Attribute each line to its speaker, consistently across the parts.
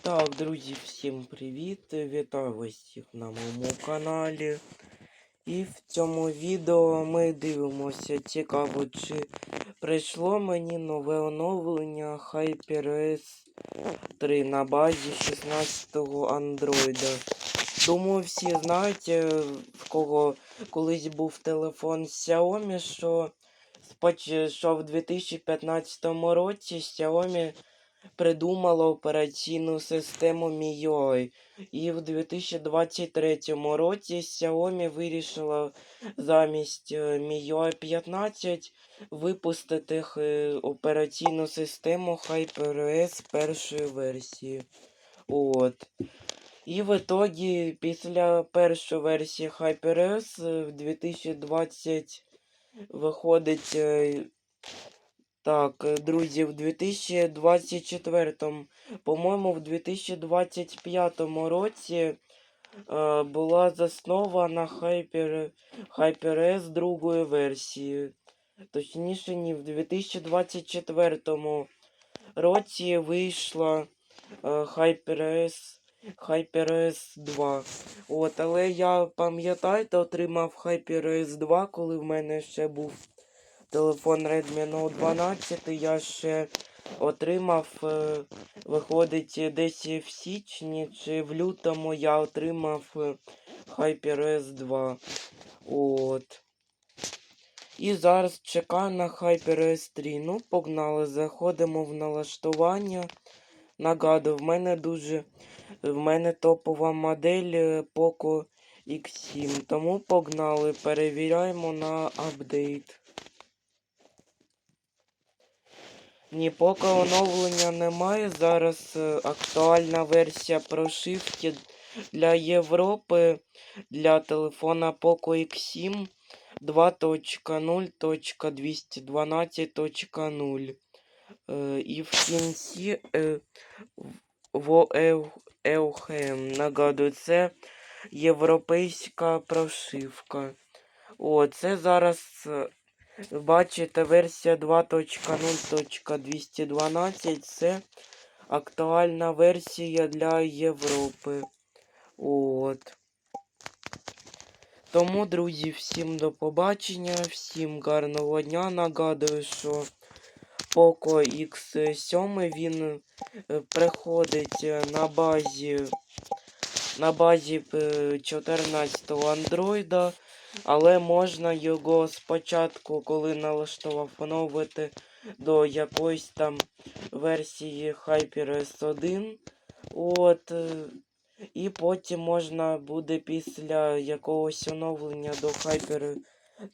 Speaker 1: Так, друзі, всім привіт! Вітаю вас на моєму каналі. І в цьому відео ми дивимося, цікаво, чи прийшло мені нове оновлення HyperOS 3 на базі 16-го Android. Думаю, всі знають, е, в кого колись був телефон Xiaomi, що, що в 2015 році Xiaomi придумала операційну систему MIUI. І в 2023 році Xiaomi вирішила замість е, MIUI 15 випустити е, операційну систему HyperOS першої версії. От. І в ітогі, після першої версії HyperOS е, в 2020 виходить. Так, е, друзі, в 2024, по-моєму, в 2025 році е, була заснована Hyper, HyperOS другої версії. Точніше, ні, в 2024 році вийшла е, HyperOS, HyperOS 2. От, але я пам'ятаєте, отримав HyperOS 2, коли в мене ще був телефон Redmi Note 12. Я ще отримав, е, виходить, десь в січні чи в лютому я отримав е, HyperOS 2. От. І зараз чекаю на HyperOS 3. Ну, погнали, заходимо в налаштування. Нагадую, в мене дуже. В мене топова модель е, Poco X7. Тому погнали, перевіряємо на апдейт. Ні, поки оновлення немає. Зараз е, актуальна версія прошивки для Європи для телефона Poco X7 2.0.212.0. Е, І в кінці е, в. Нагадую, це європейська прошивка. О, це зараз Бачите, версія 2.0.212 це актуальна версія для Європи. От. Тому, друзі, всім до побачення, всім гарного дня. Нагадую, що Poco X7 він е, приходить е, на базі на базі 14-го Android. Але можна його спочатку, коли налаштував, оновити до якоїсь там версії HyperOS 1. От. е, І потім можна буде після якогось оновлення до Hyper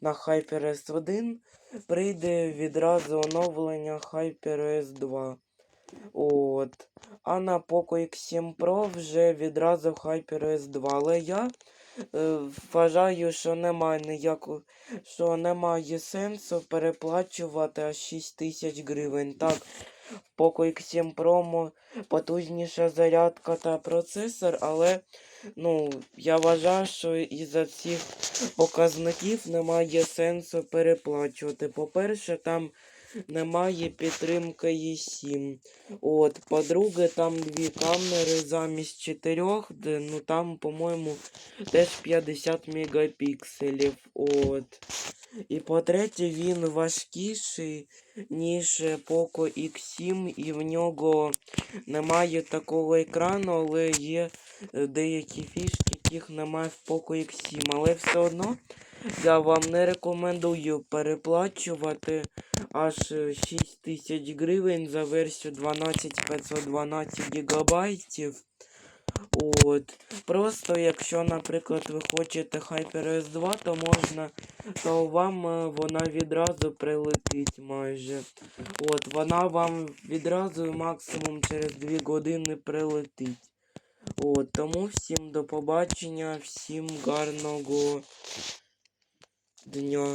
Speaker 1: на HyperOS 1 прийде відразу оновлення HyperOS 2. От. А на Poco X7 Pro вже відразу HyperOS 2. Але я вважаю, що немає ніякого, що немає сенсу переплачувати аж 6 тисяч гривень. Так, Poco X7 Pro мо- потужніша зарядка та процесор, але ну, я вважаю, що із-за цих показників немає сенсу переплачувати. По-перше, там немає підтримки E7. От, по-друге, там дві камери замість чотирьох, ну там, по-моєму, теж 50 мегапікселів. От. І по-третє, він важкіший, ніж Poco X7, і в нього немає такого екрану, але є е, деякі фішки, яких немає в Poco X7. Але все одно я вам не рекомендую переплачувати аж е, 6 тисяч гривень за версію 12512 гігабайтів. От. Просто якщо, наприклад, ви хочете HyperOS 2, то можна, то вам е, вона відразу прилетить майже. От, вона вам відразу максимум через 2 години прилетить. От, тому всім до побачення, всім гарного дня.